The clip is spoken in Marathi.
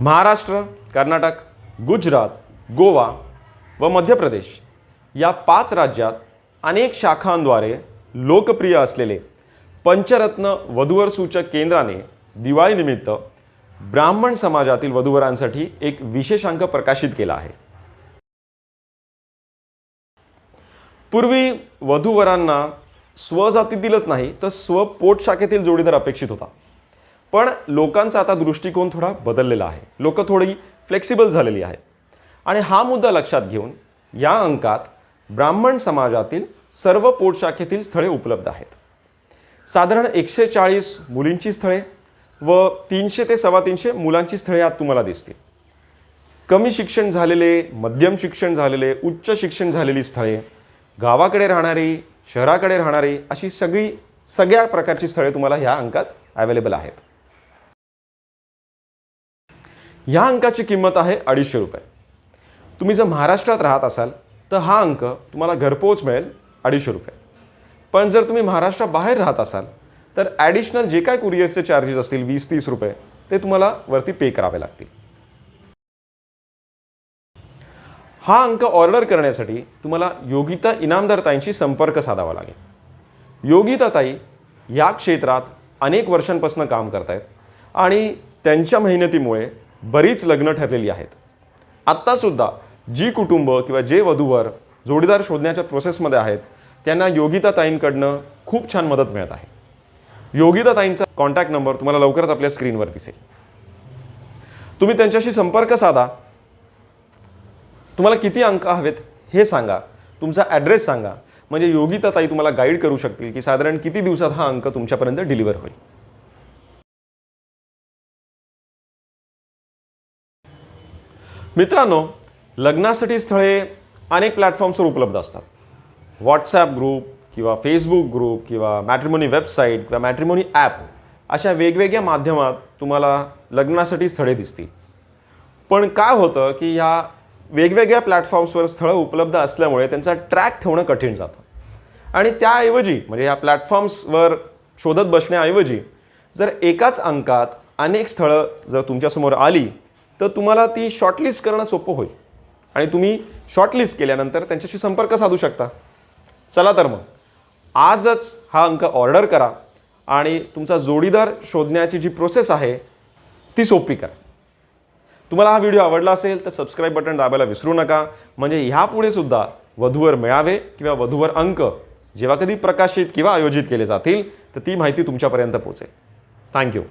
महाराष्ट्र कर्नाटक गुजरात गोवा व मध्य प्रदेश या पाच राज्यात अनेक शाखांद्वारे लोकप्रिय असलेले पंचरत्न वधूवर सूचक केंद्राने दिवाळीनिमित्त ब्राह्मण समाजातील वधूवरांसाठी एक विशेषांक प्रकाशित केला आहे. पूर्वी वधूवरांना स्वजातीतीलच नाही तर स्वपोट शाखेतील जोडीदार अपेक्षित होता. पण लोकांचा आता दृष्टिकोन थोडा बदललेला आहे. लोक थोडी फ्लेक्सिबल झालेली आहेत. आणि हा मुद्दा लक्षात घेऊन या अंकात ब्राह्मण समाजातील सर्व पोटशाखेतील स्थळे उपलब्ध आहेत. साधारण एकशे चाळीस मुलींची स्थळे व तीनशे ते सव्वा तीनशे मुलांची स्थळे आज तुम्हाला दिसतील. कमी शिक्षण झालेले मध्यम शिक्षण झालेले उच्च शिक्षण झालेली स्थळे गावाकडे राहणारी शहराकडे राहणारी अशी सगळी सगळ्या प्रकारची स्थळे तुम्हाला ह्या अंकात अवेलेबल आहेत. ह्या अंकाची किंमत आहे अडीचशे रुपये. तुम्ही जर महाराष्ट्रात राहत असाल तर हा अंक तुम्हाला घरपोच मिळेल अडीचशे रुपये. पण जर तुम्ही महाराष्ट्राबाहेर राहत असाल तर ॲडिशनल जे काय कुरिअरचे चार्जेस असतील वीस तीस रुपये ते तुम्हाला वरती पे करावे लागतील. हा अंक ऑर्डर करण्यासाठी तुम्हाला योगिता इनामदारताईंशी संपर्क साधावा लागेल. योगिताताई या क्षेत्रात अनेक वर्षांपासून काम करतायत आणि त्यांच्या मेहनतीमुळे बरीच लग्न ठरलेली आहेत. आत्तासुद्धा जी कुटुंब किंवा जे वधूवर जोडीदार शोधण्याच्या प्रोसेसमध्ये आहेत त्यांना योगिता ताईंकडनं खूप छान मदत मिळत आहे. योगिता ताईंचा कॉन्टॅक्ट नंबर तुम्हाला लवकरच आपल्या स्क्रीनवर दिसेल. तुम्ही त्यांच्याशी संपर्क साधा. तुम्हाला किती अंक हवेत हे सांगा. तुमचा ॲड्रेस सांगा. म्हणजे योगिता ताई तुम्हाला गाईड करू शकतील की साधारण किती दिवसात हा अंक तुमच्यापर्यंत डिलिव्हर होईल. मित्रांनो लग्नासाठी स्थळे अनेक प्लॅटफॉर्म्सवर उपलब्ध असतात. व्हॉट्सॲप ग्रुप किंवा फेसबुक ग्रुप किंवा मॅट्रिमोनी वेबसाईट किंवा मॅट्रिमोनी ॲप अशा वेगवेगळ्या माध्यमात तुम्हाला लग्नासाठी स्थळे दिसतील. पण काय होतं की ह्या वेगवेगळ्या प्लॅटफॉर्म्सवर स्थळं उपलब्ध असल्यामुळे त्यांचा ट्रॅक ठेवणं कठीण जातं. आणि त्याऐवजी म्हणजे ह्या प्लॅटफॉर्म्सवर शोधत बसण्याऐवजी जर एकाच अंकात अनेक स्थळं जर तुमच्यासमोर आली तर तुम्हाला ती शॉर्टलिस्ट करणं सोपं होईल. आणि तुम्ही शॉर्टलिस्ट केल्यानंतर त्यांच्याशी संपर्क साधू शकता. चला तर मग आजच हा अंक ऑर्डर करा आणि तुमचा जोडीदार शोधण्याची जी प्रोसेस आहे ती सोपी करा. तुम्हाला हा व्हिडिओ आवडला असेल तर सबस्क्राईब बटन दाबायला विसरू नका. म्हणजे ह्यापुढे सुद्धा वधूवर मिळावे किंवा वधूवर अंक जेव्हा कधी प्रकाशित किंवा आयोजित केले जातील तर ती माहिती तुमच्यापर्यंत पोहोचेल. थँक्यू